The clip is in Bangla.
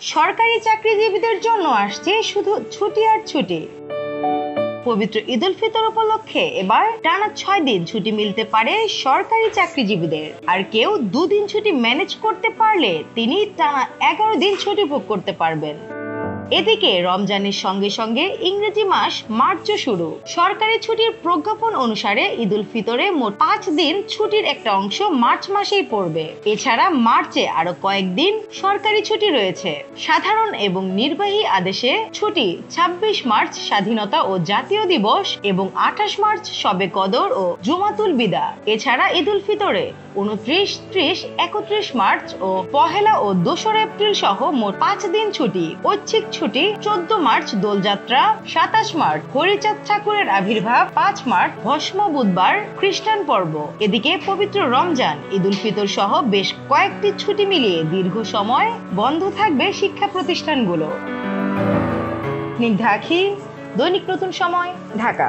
সরকারি চাকরিজীবীদের জন্য আসছে শুধু ছুটি আর ছুটি। পবিত্র ঈদ উল ফিতর উপলক্ষে এবার টানা ছয় দিন ছুটি মিলতে পারে সরকারি চাকরিজীবীদের। আর কেউ দুদিন ছুটি ম্যানেজ করতে পারলে তিনি টানা এগারো দিন ছুটি ভোগ করতে পারবেন। এদিকে রমজানের সঙ্গে সঙ্গে ইংরেজি মাস মার্চও শুরু। সরকারি ছুটির প্রজ্ঞাপন অনুসারে ঈদ উল ফিতরে মোট পাঁচ দিন ছুটির একটা অংশ মার্চ মাসেই পড়বে। এছাড়া মার্চে আরও কয়েকদিন সরকারি ছুটি রয়েছে। সাধারণ এবং নির্বাহী আদেশে ছুটি ২৬ মার্চ স্বাধীনতা ও জাতীয় দিবস এবং আঠাশ মার্চ সবে কদর ও জুমাতুল বিদা। এছাড়া ঈদ উল ফিতরে উনত্রিশ, ত্রিশ, একত্রিশ মার্চ ও পহেলা ও দোসরা এপ্রিল সহ মোট পাঁচ দিন ছুটি। ঐচ্ছিক ছুটি, চোদ্দ মার্চ দোলযাত্রা, সাতাশ মার্চ হরিচাঁদ ঠাকুরের আবির্ভাব, পাঁচ মার্চ ভস্ম বুধবার খ্রিস্টান পর্ব। এদিকে পবিত্র রমজান, ঈদ উল ফিতর সহ বেশ কয়েকটি ছুটি মিলিয়ে দীর্ঘ সময় বন্ধ থাকবে শিক্ষা প্রতিষ্ঠানগুলো। নির্ধাখি দৈনিক নতুন সময়, ঢাকা।